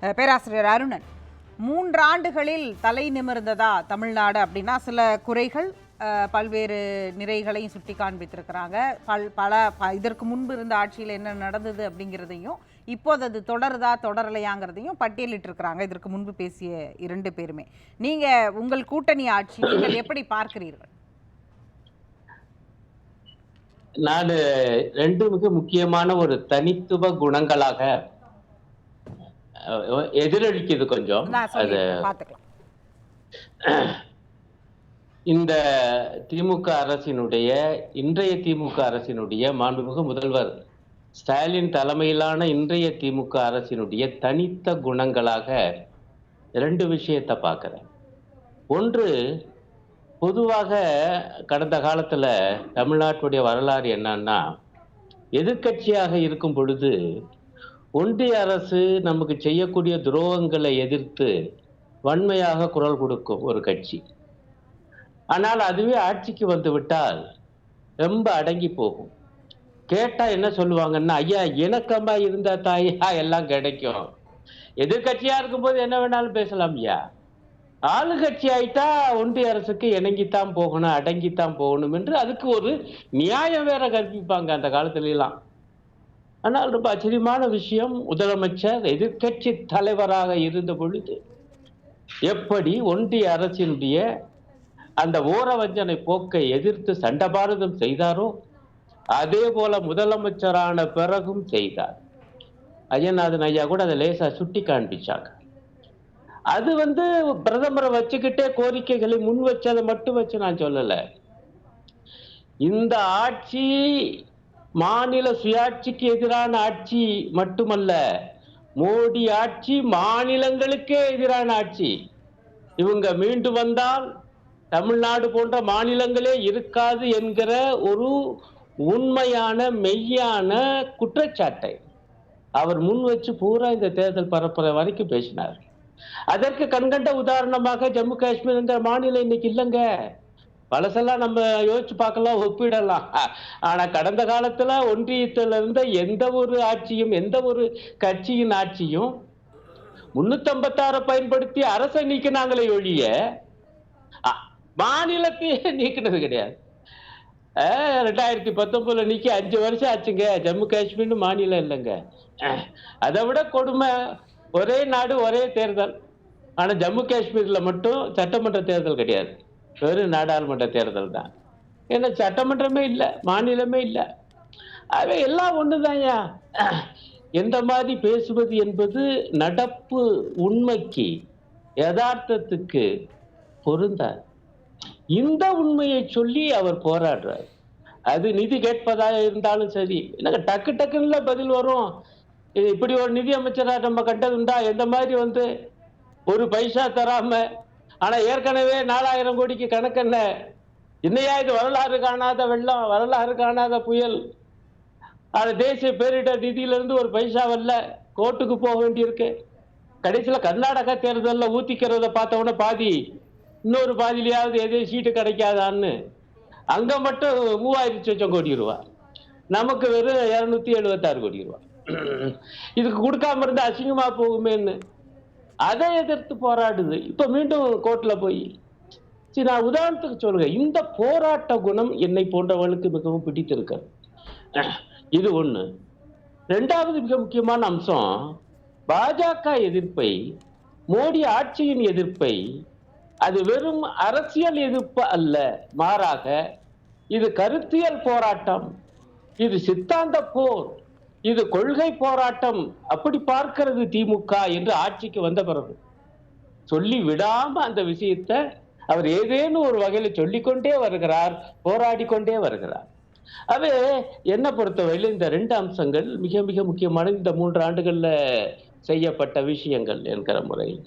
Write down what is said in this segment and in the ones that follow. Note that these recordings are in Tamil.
பேராசிரியர் அருணன். மூன்று ஆண்டுகளில் தலை நிமிர்ந்ததா தமிழ்நாடு அப்படின்னா சில குறைகள் பல்வேறு நிறைகளையும் சுட்டி காண்பித்திருக்கிறாங்க. பல் பல ப- இதற்கு முன்பு இருந்த ஆட்சியில் என்ன நடந்தது அப்படிங்கிறதையும் இப்போது அது தொடருதா தொடரலையாங்கிறதையும் பட்டியலிட்டிருக்கிறாங்க. இதற்கு முன்பு பேசிய இரண்டு பேருமே. நீங்க உங்கள் கூட்டணி ஆட்சி நீங்கள் எப்படி பார்க்கிறீர்கள்? நான் ரெண்டு மிக முக்கியமான ஒரு தனித்துவ குணங்களாக எதிரொலிக்குது கொஞ்சம். அது இந்த திமுக அரசினுடைய இன்றைய திமுக அரசினுடைய மாண்புமிகு முதல்வர் ஸ்டாலின் தலைமையிலான இன்றைய திமுக அரசினுடைய தனித்த குணங்களாக இரண்டு விஷயத்தை பார்க்கிறேன். ஒன்று பொதுவாக கடந்த காலத்துல தமிழ்நாட்டுடைய வரலாறு என்னன்னா எதிர்க்கட்சியாக இருக்கும் பொழுது ஒன்றிய அரசு நமக்கு செய்யக்கூடிய துரோகங்களை எதிர்த்து வன்மையாக குரல் கொடுக்கும் ஒரு கட்சி. ஆனால் அதுவே ஆட்சிக்கு வந்து விட்டால் ரொம்ப அடங்கி போகும். கேட்டா என்ன சொல்லுவாங்கன்னா ஐயா இணக்கமா இருந்தா தாயா எல்லாம் கிடைக்கும். எதிர்கட்சியா இருக்கும்போது என்ன வேணாலும் பேசலாம் ஐயா. ஆளுகட்சி ஆயிட்டா ஒன்றிய அரசுக்கு இணங்கித்தான் போகணும் அடங்கித்தான் போகணும் என்று அதுக்கு ஒரு நியாயம் வேற கற்பிப்பாங்க அந்த காலத்துல எல்லாம் ஆனால் ரொம்ப ஆச்சரியமான விஷயம். முதலமைச்சர் எதிர்க்கட்சி தலைவராக இருந்த பொழுது எப்படி ஒன்றிய அரசினுடைய அந்த ஓரவஞ்சனை போக்கை எதிர்த்து சண்டபாரதம் செய்தாரோ அதே போல முதலமைச்சரான பிறகும் செய்தார். அய்யநாதன் ஐயா கூட அதை லேசா சுட்டி காண்பிச்சாங்க. அது வந்து பிரதமரை வச்சுக்கிட்டே கோரிக்கைகளை முன் வச்சதை மட்டும் வச்சு நான் சொல்லலை. இந்த ஆட்சி மாநில சுயாட்சிக்கு எதிரான ஆட்சி மட்டுமல்ல மோடி ஆட்சி மாநிலங்களுக்கே எதிரான ஆட்சி. இவங்க மீண்டு வந்தால் தமிழ்நாடு போன்ற மாநிலங்களே இருக்காது என்கிற ஒரு உண்மையான மெய்யான குற்றச்சாட்டை அவர் முன் வச்சு பூரா இந்த தேர்தல் பரப்புற வரைக்கும் பேசினார். அதற்கு கண்கண்ட உதாரணமாக ஜம்மு காஷ்மீர் என்ற மாநிலம் இன்னைக்கு இல்லைங்க. பழசெல்லாம் நம்ம யோசிச்சு பார்க்கலாம் ஒப்பிடலாம். ஆனா கடந்த காலத்துல ஒன்றியத்துல இருந்த எந்த ஒரு ஆட்சியும் எந்த ஒரு கட்சியின் ஆட்சியும் முன்னூத்தி பயன்படுத்தி அரசை நீக்கினாங்களே ஒழிய மாநிலத்தையே நீக்கினது கிடையாது. ரெண்டாயிரத்தி பத்தொன்பதுல நீக்கி அஞ்சு வருஷம் ஆச்சுங்க. ஜம்மு காஷ்மீர்னு மாநிலம் இல்லைங்க. அதை விட கொடுமை ஒரே நாடு ஒரே தேர்தல். ஆனா ஜம்மு காஷ்மீர்ல மட்டும் சட்டமன்ற தேர்தல் கிடையாது. வெறும் நாடாளுமன்ற தேர்தல் தான். ஏன்னா சட்டமன்றமே இல்லை மாநிலமே இல்லை. அவை எல்லாம் ஒண்ணுதான்யா. எந்த மாதிரி பேசுவது என்பது நடப்பு உண்மைக்கு யதார்த்தத்துக்கு பொருந்தார் இந்த உண்மையை சொல்லி அவர் போராடுறார். அது நிதி கேட்பதாக இருந்தாலும் சரி எனக்கு டக்கு டக்குன்னு பதில் வரும். இப்படி ஒரு நிதி அமைச்சராக நம்ம கண்டதுண்டா? எந்த மாதிரி வந்து ஒரு பைசா தராம ஆனா ஏற்கனவே நாலாயிரம் கோடிக்கு கணக்கென்ன இன்னையா இது வரலாறு காணாத வெள்ளம் வரலாறு காணாத புயல். அது தேசிய பேரிடர் நிதியிலிருந்து ஒரு பைசா வரல. கோர்ட்டுக்கு போக வேண்டியிருக்கு. கடைசியில் கர்நாடகா தேர்தலில் ஊத்திக்கிறத பார்த்த உடனே பாதி இன்னொரு பாதிலையாவது எதையும் சீட்டு கிடைக்காதான்னு. அங்கே மட்டும் மூவாயிரத்தி லட்சம் கோடி ரூபா. நமக்கு வெறும் இரநூத்தி எழுபத்தாறு கோடி ரூபா. இதுக்கு கொடுக்காம இருந்தால் அசிங்கமாக போகுமேன்னு. அதை எதிர்த்து போராடுது. இப்ப மீண்டும் கோர்ட்ல போய் சரி நான் உதாரணத்துக்கு சொல்லுங்க இந்த போராட்ட குணம் என்னை போன்றவர்களுக்கு மிகவும் பிடித்திருக்கிறது. இது ஒண்ணு. ரெண்டாவது மிக முக்கியமான அம்சம் பாஜக எதிர்ப்பை மோடி ஆட்சியின் எதிர்ப்பை அது வெறும் அரசியல் எதிர்ப்பு அல்ல. மாறாக இது கருத்தியல் போராட்டம். இது சித்தாந்த போர். இது கொள்கை போராட்டம். அப்படி பார்க்கிறது திமுக என்று ஆட்சிக்கு வந்த பிறகு. சொல்லி விடாம அந்த விஷயத்தை அவர் ஏதேனும் ஒரு வகையில சொல்லிக்கொண்டே வருகிறார் போராடி கொண்டே வருகிறார். அது என்னை பொறுத்தவரையில் இந்த ரெண்டு அம்சங்கள் மிக மிக முக்கியமான இந்த மூன்று ஆண்டுகள்ல செய்யப்பட்ட விஷயங்கள் என்கிற முறையில்.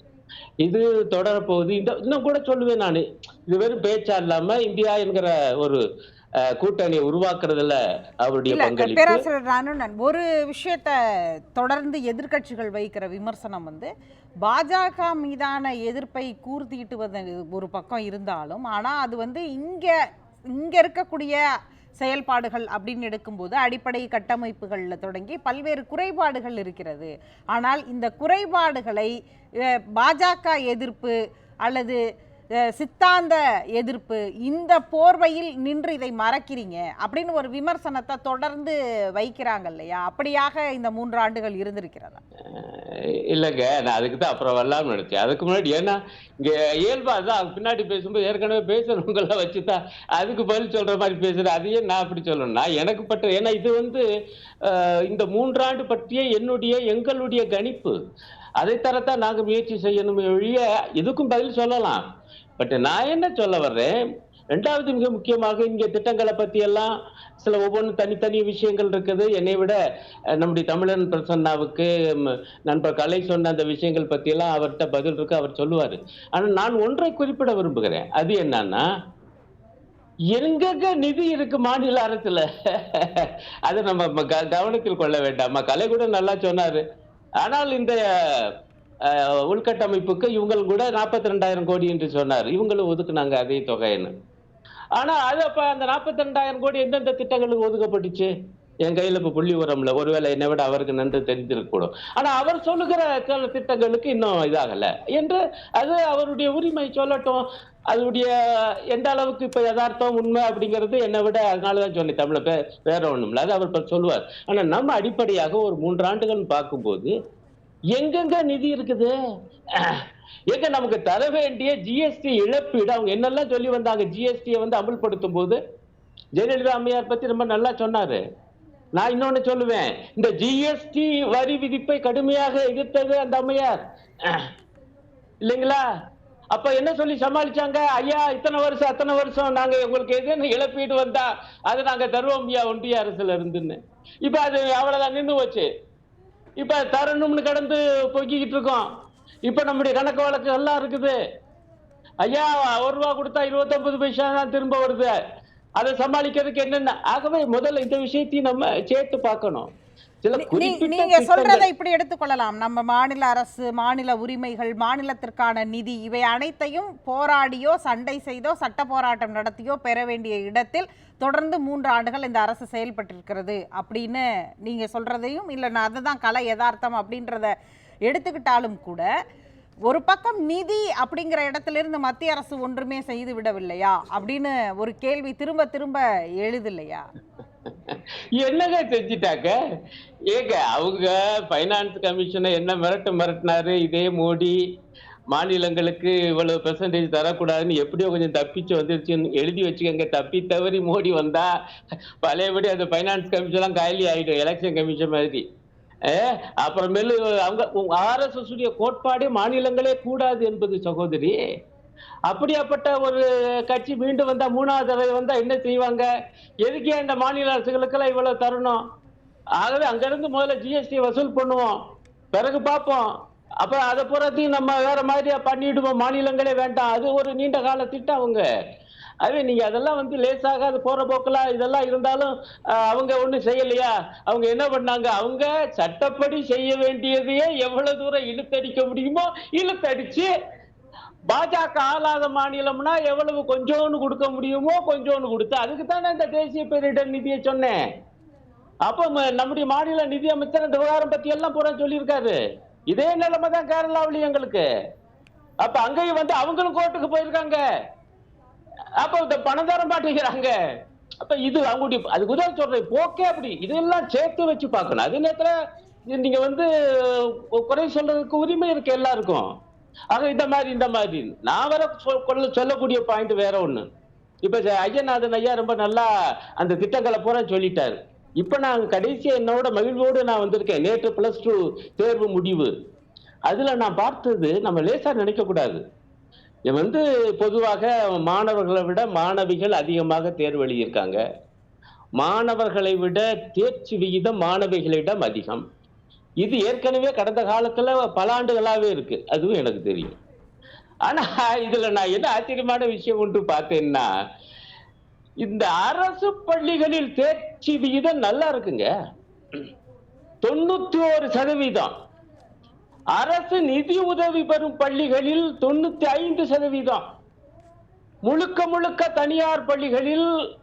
இது தொடரப்போகுது. இந்த இன்னும் கூட சொல்லுவேன் நான். இது வெறும் பேச்சா இல்லாம இந்தியா என்கிற ஒரு அஹ், கூட்டணியை உருவாக்குறதுல அவருடைய பங்களிப்பு. பேராசிரியர் ஒரு விஷயத்த தொடர்ந்து எதிர்க்கட்சிகள் வைக்கிற விமர்சனம் வந்து பாஜக மீதான எதிர்ப்பை கூர்த்திட்டுவது ஒரு பக்கம் இருந்தாலும் ஆனா அது வந்து இங்க இங்க இருக்கக்கூடிய செயல்பாடுகள் அப்படின்னு எடுக்கும்போது அடிப்படை கட்டமைப்புகளில் தொடங்கி பல்வேறு குறைபாடுகள் இருக்கிறது. ஆனால் இந்த குறைபாடுகளை பாஜக எதிர்ப்பு அல்லது சித்தாந்த எதிர்ப்பு இந்த போர்வையில் நின்று இதை மறக்கிறீங்க அப்படின்னு ஒரு விமர்சனத்தை தொடர்ந்து வைக்கிறாங்க இல்லையா? அப்படியாக இந்த மூன்று ஆண்டுகள் இருந்திருக்கிறதா? இல்லைங்க. நான் அதுக்கு தான் அப்புறம் வரலாம்னு நினைச்சேன். அதுக்கு முன்னாடி ஏன்னா இங்க இயல்பா தான் பின்னாடி பேசும்போது ஏற்கனவே பேசுறவங்கள வச்சு தான் அதுக்கு பதில் சொல்ற மாதிரி பேசுறேன். அதையே நான் அப்படி சொல்லணும்னா எனக்கு பட்ட ஏன்னா இது வந்து இந்த மூன்றாண்டு பற்றிய என்னுடைய எங்களுடைய கணிப்பு. அதை தரத்தான் நாங்கள் முயற்சி செய்யணும் ஒழிய இதுக்கும் பதில் சொல்லலாம். பட் நான் என்ன சொல்ல வர்றேன்? ரெண்டாவது மிக முக்கியமாக இங்கே திட்டங்களை பத்தி எல்லாம் சில ஒவ்வொன்றும் தனித்தனி விஷயங்கள் இருக்குது. என்னை விட நம்முடைய தமிழன் பிரசன்னாவுக்கு நண்பர் கலை சொன்ன அந்த விஷயங்கள் பற்றியெல்லாம் அவர்கிட்ட பதில் இருக்கு அவர் சொல்லுவார். ஆனால் நான் ஒன்றை குறிப்பிட விரும்புகிறேன். அது என்னன்னா எங்கெங்க நிதி இருக்கு மாநில அரசுல? அதை நம்ம ம- க- கவனத்தில் கொள்ள வேண்டாமா. கலை கூட நல்லா சொன்னாரு. ஆனால் இந்த உள்கட்டமைப்புக்கு இவங்க கூட நாற்பத்தி ரெண்டாயிரம் கோடி என்று சொன்னார். இவங்களும் ஒதுக்குனாங்க அதே தொகைன்னு. ஆனா அது அப்ப அந்த நாற்பத்தி ரெண்டாயிரம் கோடி எந்தெந்த திட்டங்களுக்கு ஒதுக்கப்பட்டுச்சு? என் கையில இப்ப புள்ளி உரம்ல ஒருவேளை என்னை விட அவருக்கு நன்று தெரிந்திருக்கக்கூடும். ஆனா அவர் சொல்லுகிற சில திட்டங்களுக்கு இன்னும் இதாகல. என்று அது அவருடைய உரிமை சொல்லட்டும். அதனுடைய எந்த அளவுக்கு இப்ப யதார்த்தம் உண்மை அப்படிங்கிறது என்னை விட அதனாலதான் சொன்னேன். தமிழ பே வேற ஒண்ணும் இல்லை அது அவர் சொல்லுவார். ஆனா நம்ம அடிப்படையாக ஒரு மூன்று ஆண்டுகள் பார்க்கும்போது எங்கெங்க நிதி இருக்குது? எங்க நமக்கு தர வேண்டிய ஜிஎஸ்டி இழப்பீடு? அவங்க என்னெல்லாம் சொல்லி வந்தாங்க? ஜிஎஸ்டியை வந்து அமல்படுத்தும் போது ஜெயலலிதா அம்மையார் பத்தி ரொம்ப நல்லா சொன்னாரு. நான் இன்னொன்னு சொல்லுவேன். இந்த ஜிஎஸ்டி வரி விதிப்பை கடுமையாக எதிர்த்தது அந்த அம்மையார். இல்லைங்களா? அப்ப என்ன சொல்லி சமாளிச்சாங்க? ஐயா இத்தனை வருஷம் அத்தனை வருஷம் நாங்க உங்களுக்கு எதுன்னு இழப்பீடு வந்தா அது நாங்க தருவோம் ஐயா ஒன்றிய அரசுல இருந்துன்னு. இப்ப அது அவ்வளவுதான் நின்று போச்சு. இப்ப தரணும்னு கடந்து பொக்கிக்கிட்டு இருக்கோம். இப்ப நம்முடைய கணக்கு வழக்கு எல்லாம் இருக்குது. ஐயா ஒரு ரூபா கொடுத்தா இருபத்தொன்பது பைசா தான் திரும்ப வருது. அதை சமாளிக்கிறதுக்கு என்னென்ன? ஆகவே முதல்ல இந்த விஷயத்தையும் நம்ம சேர்த்து பார்க்கணும். நீங்க சொல்றதை இப்படி எடுத்துக்கொள்ளலாம். நம்ம மாநில அரசு மாநில உரிமைகள் மாநிலத்திற்கான நிதி இவை அனைத்தையும் போராடியோ சண்டை செய்தோ சட்ட போராட்டம் நடத்தியோ பெற வேண்டிய இடத்தில் தொடர்ந்து மூன்று ஆண்டுகள் இந்த அரசு செயல்பட்டிருக்கிறது அப்படின்னு நீங்கள் சொல்கிறதையும் இல்லை நான் அதுதான் கலை யதார்த்தம் அப்படின்றத எடுத்துக்கிட்டாலும் கூட ஒரு பக்கம் நிதி அப்படிங்கிற இடத்துல இருந்து மத்திய அரசு ஒன்றுமே செய்து விடவில்லையா அப்படின்னு ஒரு கேள்வி திரும்ப திரும்ப எழுதில்லையா? என்னங்க செஞ்சிட்டாக்க ஏங்க அவங்க ஃபைனான்ஸ் கமிஷனை என்ன மிரட்டு மிரட்டினாரு? இதே மோடி. மாநிலங்களுக்கு இவ்வளவு பெர்சன்டேஜ் தரக்கூடாதுன்னு எப்படியோ கொஞ்சம் தப்பிச்சு வந்துருச்சுன்னு எழுதி வச்சுக்கோங்க. தப்பி தவறி மோடி வந்தா பழையபடி அந்த ஃபைனான்ஸ் கமிஷன்லாம் காலி ஆயிடும் எலெக்ஷன் கமிஷன் மாதிரி. அப்புறமேலு அவங்க ஆர்எஸ்எஸ் உடைய கோட்பாடு மாநிலங்களே கூடாது என்பது சகோதரி. அப்படியாப்பட்ட ஒரு கட்சி மீண்டும் வந்தா மூணாவது தடவை வந்தா என்ன செய்வாங்க? எதுக்கே இந்த மாநில அரசுகளுக்கெல்லாம் இவ்வளவு தரணும்? ஆகவே அங்கிருந்து முதல்ல ஜிஎஸ்டி வசூல் பண்ணுவோம். பிறகு பார்ப்போம். அப்ப அதை பூராத்தையும் நம்ம வேற மாதிரியா பண்ணிடுவோம். மாநிலங்களே வேண்டாம். அது ஒரு நீண்ட கால திட்டம் அவங்க. அதே நீங்க அதெல்லாம் வந்து லேசாக அது போற போக்குல இதெல்லாம் இருந்தாலும் அவங்க ஒண்ணும் செய்யலையா? அவங்க என்ன பண்ணாங்க? அவங்க சட்டப்படி செய்ய வேண்டியதையே எவ்வளவு தூரம் இழுத்தடிக்க முடியுமோ இழுத்தடிச்சு பாஜக ஆளாத மாநிலம்னா எவ்வளவு கொஞ்சோன்னு கொடுக்க முடியுமோ கொஞ்சோன்னு கொடுத்து அதுக்கு தானே இந்த தேசிய பேரிடர் நிதியை சொன்னேன். அப்ப ம- நம்முடைய மாநில நிதியமைச்சர் இந்த விவகாரம் பத்தி எல்லாம் பூரா சொல்லியிருக்காரு. இதே நிலைமை தான் கேரளாவிலையும் எங்களுக்கு. அப்ப அங்கேயும் வந்து அவங்களும் கோர்ட்டுக்கு போயிருக்காங்க. அப்ப இந்த பணம் தர மாட்டேங்கிறாங்க அப்ப இது அவங்களுடைய அதுக்கு உதவி சொல்றேன். போக்கே அப்படி. இதெல்லாம் சேர்த்து வச்சு பார்க்கணும். அதே நேரத்துல நீங்க வந்து குறை சொல்றதுக்கு உரிமை இருக்கு எல்லாருக்கும். ஆக இந்த மாதிரி இந்த மாதிரி. நான் வர கொள்ள சொல்லக்கூடிய பாயிண்ட் வேற ஒண்ணு. இப்ப ஐயநாதன் ஐயா ரொம்ப நல்லா அந்த திட்டங்களை பூரா சொல்லிட்டாரு. இப்ப நான் கடைசியா என்னோட மகிழ்வோடு நான் வந்திருக்கேன். நேற்று பிளஸ் டூ தேர்வு முடிவு. அதுல நான் பார்த்தது நம்ம லேசா நினைக்க கூடாது. இது வந்து பொதுவாக மாணவர்களை விட மாணவிகள் அதிகமாக தேர்வு எழுதியிருக்காங்க. மாணவர்களை விட தேர்ச்சி விகிதம் மாணவிகளிடம் அதிகம். இது ஏற்கனவே கடந்த காலத்துல பல ஆண்டுகளாகவே இருக்கு. அதுவும் எனக்கு தெரியும். ஆனா இதுல நான் என்ன ஆச்சரியமான விஷயம் ஒன்று பார்த்தேன்னா இந்த அரசு பள்ளிகளில் தேர்ச்சி விகிதம் நல்லா இருக்குங்க. தொண்ணூத்தி ஒரு சதவீதம். அரசு நிதி உதவி பெறும் பள்ளிகளில் தொண்ணூத்தி ஐந்து சதவீதம். முழுக்க முழுக்க தனியார் பள்ளிகளில்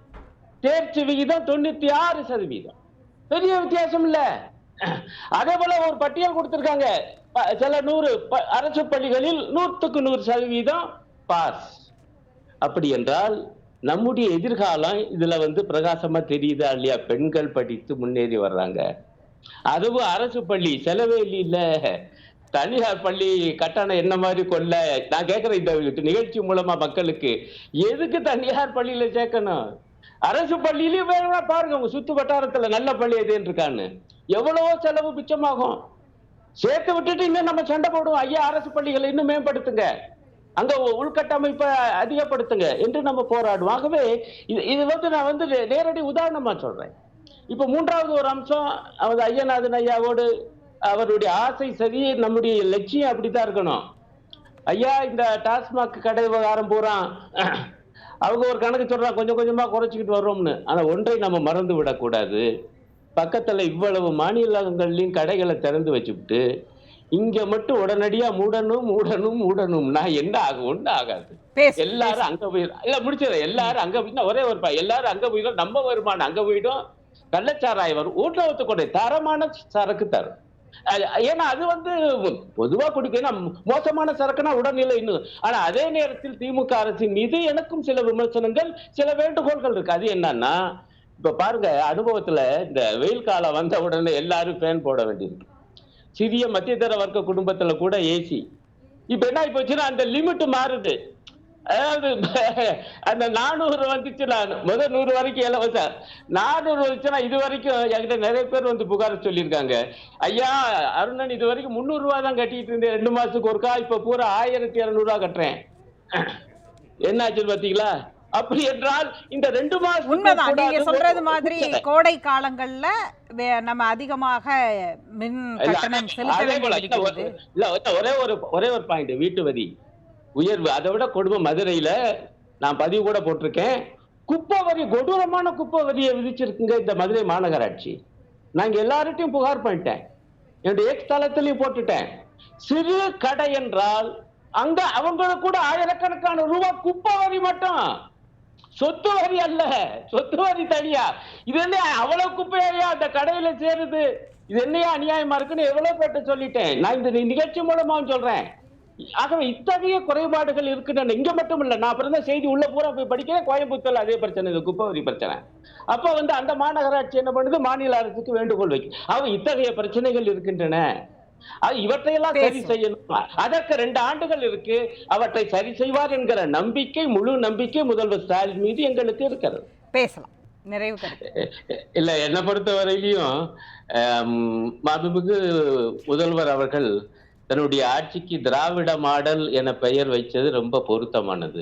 தேர்ச்சி விகிதம் தொண்ணூத்தி ஆறு சதவீதம். பெரிய வித்தியாசம் இல்ல. அதே போல ஒரு பட்டியல் கொடுத்திருக்காங்க. ப- சில நூறு ப- அரசு பள்ளிகளில் நூற்றுக்கு நூறு சதவீதம் பாஸ். அப்படி என்றால் நம்முடைய எதிர்காலம் இதுல வந்து பிரகாசமா தெரியுதா இல்லையா? பெண்கள் படித்து முன்னேறி வர்றாங்க. அதுவும் அரசு பள்ளி செலவே இல்ல தனியார் பள்ளி கட்டணம் என்ன மாதிரி கொள்ள? நான் கேட்கிறேன் இந்த நிகழ்ச்சி மூலமா மக்களுக்கு எதுக்கு தனியார் பள்ளியில சேர்க்கணும்? அரசு பள்ளியிலயும் வேணும்னா பாருங்க உங்க சுத்து வட்டாரத்துல நல்ல பள்ளி எதுன்னு இருக்கான்னு. எவ்வளவோ செலவு மிச்சமாகும். சேர்த்து விட்டுட்டு இன்னும் நம்ம சண்டை போடுவோம். ஐயா அரசு பள்ளிகளை இன்னும் மேம்படுத்துங்க. அங்க உள்கட்டமைப்பை அதிகப்படுத்துங்க என்று நம்ம போராடுவோம். ஆகவே இது இது வந்து நான் வந்து நேரடி உதாரணமா சொல்றேன். இப்ப மூன்றாவது ஒரு அம்சம் அவர் ஐயநாதன் ஐயாவோடு அவருடைய ஆசை சரி நம்முடைய லட்சியம் அப்படித்தான் இருக்கணும். ஐயா இந்த டாஸ்மாக் கடை விவகாரம் பூரா அவங்க ஒரு கணக்கு சொல்றாங்க கொஞ்சம் கொஞ்சமா குறைச்சிக்கிட்டு வர்றோம்னு. ஆனா ஒன்றை நம்ம மறந்து விடக்கூடாது பக்கத்துல இவ்வளவு மாநிலங்கள்லயும் கடைகளை திறந்து வச்சுக்கிட்டு இங்க மட்டும் உடனடியா மூடணும் மூடணும் மூடணும்னா என்ன ஆகும்? ஒண்ணு ஆகாது. எல்லாரும் அங்க போய் இல்ல முடிச்சது எல்லாரும் அங்க போய் ஒரே ஒரு எல்லாரும் அங்க போயிடும் நம்ம வருமானம் அங்க போயிடும். கள்ளச்சாராயம் வரும். வீட்டுல ஒத்துக்கொண்டே தரமான சரக்கு தரும். ஏன்னா அது வந்து பொதுவா குடிக்கணும் மோசமான சரக்குனா உடல்நிலை இன்னும். ஆனா அதே நேரத்தில் திமுக அரசின் மீது எனக்கும் சில விமர்சனங்கள் சில வேண்டுகோள்கள் இருக்கு. அது என்னன்னா இப்ப பாருங்க அனுபவத்துல இந்த வெயில் காலம் வந்த உடனே எல்லாரும் ஃபேன் போட வேண்டியிருக்கு. சிறிய மத்தியதர வர்க்க குடும்பத்துல கூட ஏசி இப்ப என்ன ஆகி போச்சுன்னா அந்த லிமிட் மாறுது. அதாவது அந்த நானூறு வந்துச்சுன்னா முதல் நூறு வரைக்கும் இலவசம். நானூறு வந்துச்சுன்னா இது வரைக்கும் என்கிட்ட நிறைய பேர் வந்து புகார் சொல்லியிருக்காங்க. ஐயா அருணன் இது வரைக்கும் முந்நூறு தான் கட்டிட்டு இருந்தேன். ரெண்டு மாசத்துக்கு ஒருக்கா இப்ப பூரா ஆயிரத்தி இரநூறுவா கட்டுறேன் கட்டுறேன். என்னாச்சுன்னு பாத்தீங்களா? அப்படி என்றால் இந்த ரெண்டு மாசம் உண்மைதான். நீங்க சொல்றது மாதிரி கோடை காலங்கள்ல நம்ம அதிகமாக மின் கட்டணம் செலுத்த இல்ல, ஒரே ஒரு ஒரே ஒரு பாயிண்ட் வீட்டு வரி உயர்வு அதை விட கொடுமை மதுரையில நான் பதிவு கூட போட்டிருக்கேன். குப்பை வரி கொடூரமான குப்பை வரியை விதிச்சிருக்குங்க இந்த மதுரை மாநகராட்சி. நாங்க எல்லார்ட்டையும் புகார் பண்ணிட்டேன். என்னுடைய எக்ஸ் தளத்திலையும் போட்டுட்டேன். சிறு கடை என்றால் அங்க அவங்களுக்கு கூட ஆயிரக்கணக்கான ரூபாய் குப்பை வரி மட்டும். சொத்து வரி அல்ல. சொத்து வரி தனியா. இது என்ன அவ்வளவு குப்பையா அந்த கடையில சேருது? இது என்னையா அநியாயமா இருக்குன்னு எவ்வளவு பேட்ட சொல்லிட்டேன். நான் இந்த நிகழ்ச்சி மூலமாவும் சொல்றேன். ஆகவே இத்தகைய குறைபாடுகள் இருக்குன்னு இங்க மட்டும் இல்ல நான் பிறந்த செய்தி உள்ள பூரா போய் படிக்கிறேன். கோயம்புத்தூர்ல அதே பிரச்சனை இந்த குப்பை வரி பிரச்சனை. அப்ப வந்து அந்த மாநகராட்சி என்ன பண்ணுது? மாநில அரசுக்கு வேண்டுகோள் வைக்கும். அவ இத்தகைய பிரச்சனைகள் இருக்கின்றன. இவற்றையெல்லாம் சரி. செய்யணும். அதற்கு ரெண்டு ஆண்டுகள் இருக்கு. அவற்றை சரி செய்வார் என்கிற நம்பிக்கை முழு நம்பிக்கை முதல்வர் ஸ்டாலின் மீது எங்களுக்கு இருக்கிறது. பேசலாம். நிறைவு இல்ல என்னை பொறுத்த வரையிலையும் மாண்புமிகு முதல்வர் அவர்கள் தன்னுடைய ஆட்சிக்கு திராவிட மாடல் என பெயர் வைச்சது ரொம்ப பொருத்தமானது.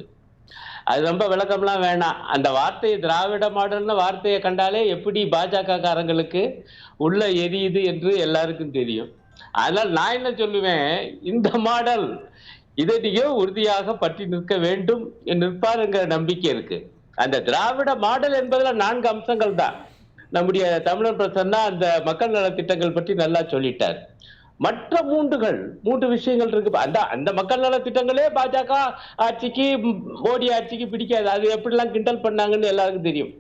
அது ரொம்ப விளக்கம்லாம் வேணாம். அந்த வார்த்தையை திராவிட மாடல்னு வார்த்தையை கண்டாலே எப்படி பாஜக காரங்களுக்கு உள்ள எரியுது என்று எல்லாருக்கும் தெரியும். அதனால் நான் என்ன சொல்லுவேன்? இந்த மாடல் இதை நீங்க உறுதியாக பற்றி நிற்க வேண்டும் நிற்பாருங்கிற நம்பிக்கை இருக்கு. அந்த திராவிட மாடல் என்பதுல நான்கு அம்சங்கள் தான். நம்முடைய தமிழர் பிரசன்னா அந்த மக்கள் நல திட்டங்கள் பற்றி நல்லா சொல்லிட்டார். மற்ற மூன்றுகள் மூன்று விஷயங்கள் இருக்கு. அந்த அந்த மக்கள் நல திட்டங்களே பாஜக ஆட்சிக்கு மோடி ஆட்சிக்கு பிடிக்காது. அது எப்படிலாம் கிண்டல் பண்ணாங்கன்னு எல்லாருக்கும் தெரியும்.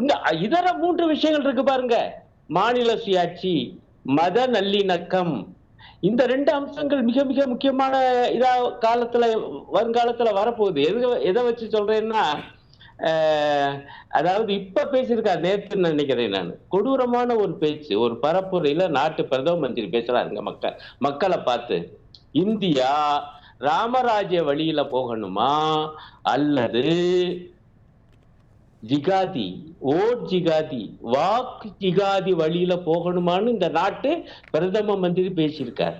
இந்த இதர மூன்று விஷயங்கள் இருக்கு பாருங்க. மாநில சுயாட்சி மத நல்லிணக்கம். இந்த ரெண்டு அம்சங்கள் மிக மிக முக்கியமான இதா காலத்துல வருங்காலத்துல வரப்போகுது. எது எதை வச்சு சொல்றேன்னா அதாவது இப்ப பேசியிருக்கா நேற்று நினைக்கிறேன் நான். கொடூரமான ஒரு பேச்சு ஒரு பரப்புரையில நாட்டு பிரதம மந்திரி பேசுறாருங்க மக்கள் மக்களை பார்த்து. இந்தியா ராமராஜ்ய வழியில போகணுமா? அல்லது ஜிகாதி ஓட் ஜிகாதி வாக்கு ஜிகாதி வழியில போகணுமான்னு இந்த நாட்டு பிரதம மந்திரி பேசியிருக்கார்.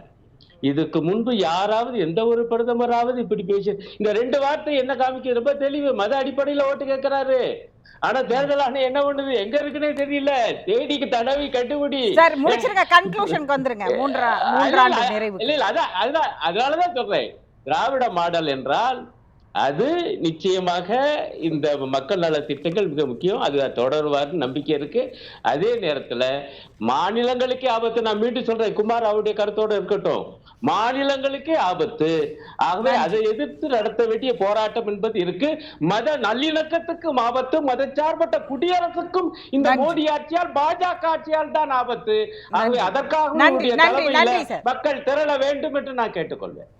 இதுக்கு முன்பு யாராவது எந்த ஒரு பிரதமராவது இப்படி பேசி இந்த ரெண்டு வார்த்தை என்ன காமிக்க ரொம்ப தெளிவு மத அடிப்படையில ஓட்டு கேட்கிறாரு. ஆனா தேர்தல் ஆணையம் என்ன பண்ணுது? எங்க இருக்குன்னே தெரியல. தேடிக்கு தடவி கட்டுபிடி சார் முடிச்சிருங்க கன்க்ளூஷனுக்கு வந்துருங்க. மூன்றா மூன்றாண்டு நிறைவு இல்ல இல்ல அதான் அதுதான் அதனாலதான் சொல்றேன். திராவிட மாடல் என்றால் அது நிச்சயமாக இந்த மக்கள் நல திட்டங்கள் மிக முக்கியம். அது தொடருவார் நம்பிக்கை இருக்கு. அதே நேரத்துல மாநிலங்களுக்கே ஆபத்து நான் மீண்டும் சொல்றேன் குமார் அவருடைய கருத்தோட இருக்கட்டும். மாநிலங்களுக்கே ஆபத்து. ஆகவே அதை எதிர்த்து நடத்த வேண்டிய போராட்டம் என்பது இருக்கு. மத நல்லிணக்கத்துக்கும் ஆபத்து மதச்சார்பற்ற குடியரசுக்கும் இந்த. மோடி ஆட்சியால் பாஜக ஆட்சியால் தான் ஆபத்து. ஆகவே. அதற்காக. மக்கள் திரள வேண்டும் என்று நான் கேட்டுக்கொள்வேன்.